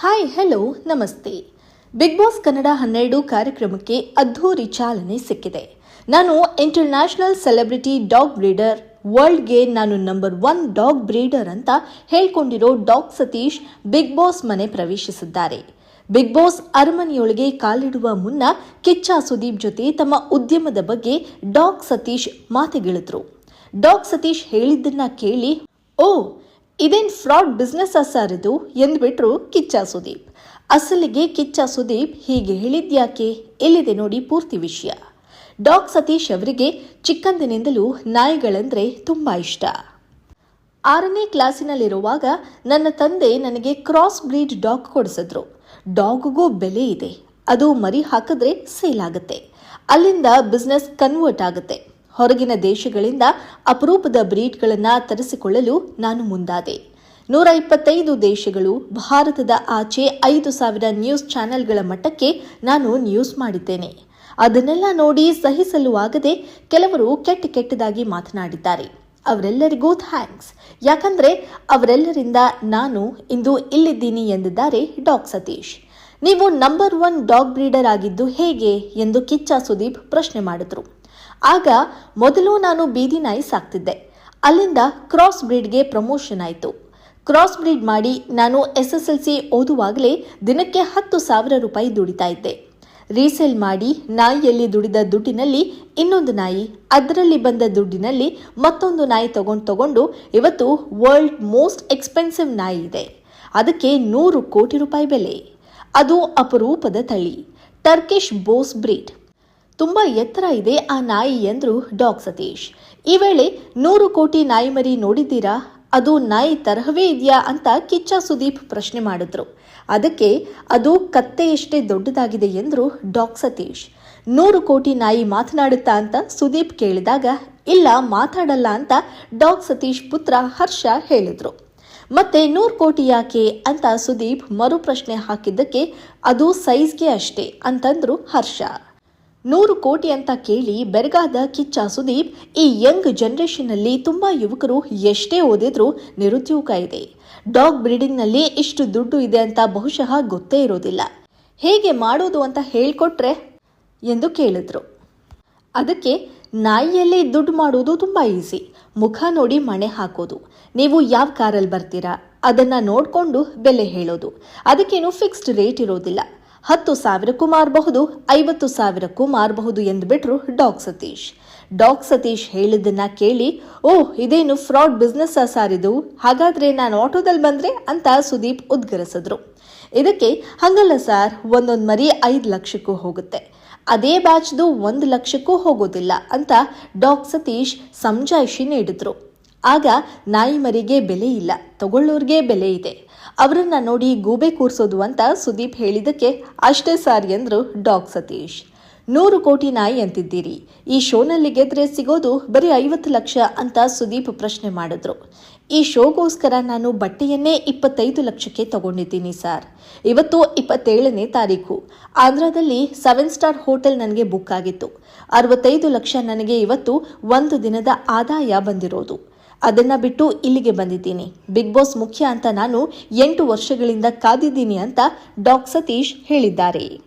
Hi hello ನಮಸ್ತೆ. Big boss Kannada ಹನ್ನೆರಡು ಕಾರ್ಯಕ್ರಮಕ್ಕೆ ಅದ್ಧೂರಿ ಚಾಲನೆ ಸಿಕ್ಕಿದೆ. ನಾನು ಇಂಟರ್ನ್ಯಾಷನಲ್ ಸೆಲೆಬ್ರಿಟಿ ಡಾಗ್ ಬ್ರೀಡರ್ ವರ್ಲ್ಡ್ಗೆ ನಾನು ನಂಬರ್ ಒನ್ ಡಾಗ್ ಬ್ರೀಡರ್ ಅಂತ ಹೇಳ್ಕೊಂಡಿರೋ ಡಾಗ್ ಸತೀಶ್ ಬಿಗ್ ಬಾಸ್ ಮನೆ ಪ್ರವೇಶಿಸಿದ್ದಾರೆ. ಬಿಗ್ ಬಾಸ್ ಅರಮನೆಯೊಳಗೆ ಕಾಲಿಡುವ ಮುನ್ನ ಕಿಚ್ಚ ಸುದೀಪ್ ಜೊತೆ ತಮ್ಮ ಉದ್ಯಮದ ಬಗ್ಗೆ ಡಾಗ್ ಸತೀಶ್ ಮಾತುಗಳಿದ್ರು. ಡಾಗ್ ಸತೀಶ್ ಹೇಳಿದ್ದನ್ನ ಕೇಳಿ, ಓ ಇದೇನ್ ಫ್ರಾಡ್ ಬಿಸ್ನೆಸ್ ಸರ್ ಇದು? ಎಂದ್ಬಿಟ್ರು ಕಿಚ್ಚ ಸುದೀಪ್. ಅಸಲಿಗೆ ಕಿಚ್ಚ ಸುದೀಪ್ ಹೀಗೆ ಹೇಳಿದ್ಯಾಕೆ? ಎಲ್ಲಿದೆ ನೋಡಿ ಪೂರ್ತಿ ವಿಷಯ. ಡಾಕ್ ಸತೀಶ್ ಅವರಿಗೆ ಚಿಕ್ಕಂದಿನಿಂದಲೂ ನಾಯಿಗಳಂದ್ರೆ ತುಂಬಾ ಇಷ್ಟ. ಆರನೇ ಕ್ಲಾಸಿನಲ್ಲಿರುವಾಗ ನನ್ನ ತಂದೆ ನನಗೆ ಕ್ರಾಸ್ ಬ್ರೀಡ್ ಡಾಗ್ ಕೊಡಿಸಿದ್ರು. ಡಾಗ್ಗೂ ಬೆಲೆ ಇದೆ. ಅದು ಮರಿ ಹಾಕಿದ್ರೆ ಸೇಲ್ ಆಗುತ್ತೆ. ಅಲ್ಲಿಂದ ಬಿಸ್ನೆಸ್ ಕನ್ವರ್ಟ್ ಆಗುತ್ತೆ. ಹೊರಗಿನ ದೇಶಗಳಿಂದ ಅಪರೂಪದ ಬ್ರೀಡ್ಗಳನ್ನು ತರಿಸಿಕೊಳ್ಳಲು ನಾನು ಮುಂದಾದೆ. ನೂರ ಇಪ್ಪತ್ತೈದು ದೇಶಗಳು ಭಾರತದ ಆಚೆ ಐದು ಸಾವಿರ ನ್ಯೂಸ್ ಚಾನೆಲ್ಗಳ ಮಟ್ಟಕ್ಕೆ ನಾನು ನ್ಯೂಸ್ ಮಾಡಿದ್ದೇನೆ. ಅದನ್ನೆಲ್ಲ ನೋಡಿ ಸಹಿಸಲು ಆಗದೆ ಕೆಲವರು ಕೆಟ್ಟ ಕೆಟ್ಟದಾಗಿ ಮಾತನಾಡಿದ್ದಾರೆ. ಅವರೆಲ್ಲರಿಗೂ ಥ್ಯಾಂಕ್ಸ್. ಯಾಕಂದ್ರೆ ಅವರೆಲ್ಲರಿಂದ ನಾನು ಇಂದು ಇಲ್ಲಿದ್ದೀನಿ ಎಂದಿದ್ದಾರೆ ಡಾಗ್ ಸತೀಶ್. ನೀವು ನಂಬರ್ ಒನ್ ಡಾಗ್ ಬ್ರೀಡರ್ ಆಗಿದ್ದು ಹೇಗೆ ಎಂದು ಕಿಚ್ಚ ಸುದೀಪ್ ಪ್ರಶ್ನೆ ಮಾಡಿದ್ರು. ಆಗ ಮೊದಲು ನಾನು ಬೀದಿ ನಾಯಿ ಸಾಕ್ತಿದ್ದೆ. ಅಲ್ಲಿಂದ ಕ್ರಾಸ್ ಬ್ರೀಡ್ಗೆ ಪ್ರಮೋಷನ್ ಆಯಿತು. ಕ್ರಾಸ್ ಬ್ರೀಡ್ ಮಾಡಿ ನಾನು ಎಸ್ ಎಸ್ ಎಲ್ ಸಿ ಓದುವಾಗಲೇ ದಿನಕ್ಕೆ ಹತ್ತು ಸಾವಿರ ರೂಪಾಯಿ ದುಡಿತಾ ಇದ್ದೆ. ರೀಸೇಲ್ ಮಾಡಿ ನಾಯಿಯಲ್ಲಿ ದುಡಿದ ದುಡ್ಡಿನಲ್ಲಿ ಇನ್ನೊಂದು ನಾಯಿ, ಅದರಲ್ಲಿ ಬಂದ ದುಡ್ಡಿನಲ್ಲಿ ಮತ್ತೊಂದು ನಾಯಿ ತಗೊಂಡು ತಗೊಂಡು ಇವತ್ತು ವರ್ಲ್ಡ್ ಮೋಸ್ಟ್ ಎಕ್ಸ್ಪೆನ್ಸಿವ್ ನಾಯಿ ಇದೆ. ಅದಕ್ಕೆ ನೂರು ಕೋಟಿ ರೂಪಾಯಿ ಬೆಲೆ. ಅದು ಅಪರೂಪದ ತಳಿ. ಟರ್ಕಿಶ್ ಬೋಸ್ ಬ್ರೀಡ್ ತುಂಬಾ ಎತ್ತರ ಇದೆ ಆ ನಾಯಿ ಎಂದರು ಡಾಗ್ ಸತೀಶ್. ಈ ವೇಳೆ ನೂರು ಕೋಟಿ ನಾಯಿ ಮರಿ ನೋಡಿದ್ದೀರಾ? ಅದು ನಾಯಿ ತರಹವೇ ಇದೆಯಾ ಅಂತ ಕಿಚ್ಚ ಸುದೀಪ್ ಪ್ರಶ್ನೆ ಮಾಡಿದ್ರು. ಅದಕ್ಕೆ ಅದು ಕತ್ತೆಯಷ್ಟೇ ದೊಡ್ಡದಾಗಿದೆ ಎಂದರು ಡಾಗ್ ಸತೀಶ್. ನೂರು ಕೋಟಿ ನಾಯಿ ಮಾತನಾಡುತ್ತಾ ಅಂತ ಸುದೀಪ್ ಕೇಳಿದಾಗ, ಇಲ್ಲ, ಮಾತಾಡಲ್ಲ ಅಂತ ಡಾಗ್ ಸತೀಶ್ ಪುತ್ರ ಹರ್ಷ ಹೇಳಿದ್ರು. ಮತ್ತೆ ನೂರು ಕೋಟಿ ಯಾಕೆ ಅಂತ ಸುದೀಪ್ ಮರು ಪ್ರಶ್ನೆ ಹಾಕಿದ್ದಕ್ಕೆ ಅದು ಸೈಜ್ಗೆ ಅಷ್ಟೇ ಅಂತಂದ್ರು ಹರ್ಷ. ನೂರು ಕೋಟಿ ಅಂತ ಕೇಳಿ ಬೆರಗಾದ ಕಿಚ್ಚ ಸುದೀಪ್ ಈ ಯಂಗ್ ಜನರೇಷನ್ನಲ್ಲಿ ತುಂಬಾ ಯುವಕರು ಎಷ್ಟೇ ಓದಿದ್ರೂ ನಿರುದ್ಯೋಗ ಇದೆ. ಡಾಗ್ ಬ್ರೀಡಿಂಗ್ನಲ್ಲಿ ಇಷ್ಟು ದುಡ್ಡು ಇದೆ ಅಂತ ಬಹುಶಃ ಗೊತ್ತೇ ಇರೋದಿಲ್ಲ. ಹೇಗೆ ಮಾಡೋದು ಅಂತ ಹೇಳ್ಕೊಟ್ರೆ? ಎಂದು ಕೇಳಿದ್ರು. ಅದಕ್ಕೆ ನಾಯಿಯಲ್ಲಿ ದುಡ್ಡು ಮಾಡೋದು ತುಂಬ ಈಸಿ. ಮುಖ ನೋಡಿ ಮಣೆ ಹಾಕೋದು. ನೀವು ಯಾವ ಕಾರಲ್ಲಿ ಬರ್ತೀರಾ? ಅದನ್ನು ನೋಡಿಕೊಂಡು ಬೆಲೆ ಹೇಳೋದು. ಅದಕ್ಕೇನು ಫಿಕ್ಸ್ಡ್ ರೇಟ್ ಇರೋದಿಲ್ಲ. ಹತ್ತು ಸಾವಿರಕ್ಕೂ ಮಾರಬಹುದು, ಐವತ್ತು ಸಾವಿರಕ್ಕೂ ಮಾರಬಹುದು ಎಂದುಬಿಟ್ರು ಡಾಕ್ ಸತೀಶ್. ಡಾಕ್ ಸತೀಶ್ ಹೇಳಿದ್ದನ್ನ ಕೇಳಿ, ಓಹ್, ಇದೇನು ಫ್ರಾಡ್ ಬಿಸ್ನೆಸ್ ಸಾರಿದು? ಹಾಗಾದ್ರೆ ನಾನು ಆಟೋದಲ್ಲಿ ಬಂದ್ರೆ ಅಂತ ಸುದೀಪ್ ಉದ್ಗರಿಸಿದ್ರು. ಇದಕ್ಕೆ, ಹಂಗಲ್ಲ ಸರ್, ಒಂದೊಂದು ಮರಿ ಐದು ಲಕ್ಷಕ್ಕೂ ಹೋಗುತ್ತೆ. ಅದೇ ಬ್ಯಾಚ್ದು ಒಂದು ಲಕ್ಷಕ್ಕೂ ಹೋಗೋದಿಲ್ಲ ಅಂತ ಡಾಕ್ ಸತೀಶ್ ಸಮಜಾಯಿಷಿ ನೀಡಿದ್ರು. ಆಗ ನಾಯಿ ಮರಿಗೆ ಬೆಲೆ ಇಲ್ಲ, ತಗೊಳ್ಳೋರ್ಗೆ ಬೆಲೆ ಇದೆ. ಅವರನ್ನ ನೋಡಿ ಗೂಬೆ ಕೂರ್ಸೋದು ಅಂತ ಸುದೀಪ್ ಹೇಳಿದ್ದಕ್ಕೆ ಅಷ್ಟೇ ಸಾರ್ ಎಂದರು ಡಾಗ್ ಸತೀಶ್. ನೂರು ಕೋಟಿ ನಾಯಿ ಅಂತಿದ್ದೀರಿ, ಈ ಶೋನಲ್ಲಿ ಗೆದ್ರೆ ಸಿಗೋದು ಬರೀ ಐವತ್ತು ಲಕ್ಷ ಅಂತ ಸುದೀಪ್ ಪ್ರಶ್ನೆ ಮಾಡಿದ್ರು. ಈ ಶೋಗೋಸ್ಕರ ನಾನು ಬಟ್ಟೆಯನ್ನೇ ಇಪ್ಪತ್ತೈದು ಲಕ್ಷಕ್ಕೆ ತಗೊಂಡಿದ್ದೀನಿ ಸರ್. ಇವತ್ತು ಇಪ್ಪತ್ತೇಳನೇ ತಾರೀಕು ಆಂಧ್ರದಲ್ಲಿ ಸೆವೆನ್ ಸ್ಟಾರ್ ಹೋಟೆಲ್ ನನಗೆ ಬುಕ್ ಆಗಿತ್ತು. ಅರವತ್ತೈದು ಲಕ್ಷ ನನಗೆ ಇವತ್ತು ಒಂದು ದಿನದ ಆದಾಯ ಬಂದಿರೋದು. ಅದನ್ನ ಬಿಟ್ಟು ಇಲ್ಲಿಗೆ ಬಂದಿದ್ದೀನಿ. ಬಿಗ್ ಬಾಸ್ ಮುಖ್ಯ ಅಂತ ನಾನು ಎಂಟು ವರ್ಷಗಳಿಂದ ಕಾದಿದ್ದೀನಿ ಅಂತ ಡಾಕ್ ಸತೀಶ್ ಹೇಳಿದ್ದಾರೆ.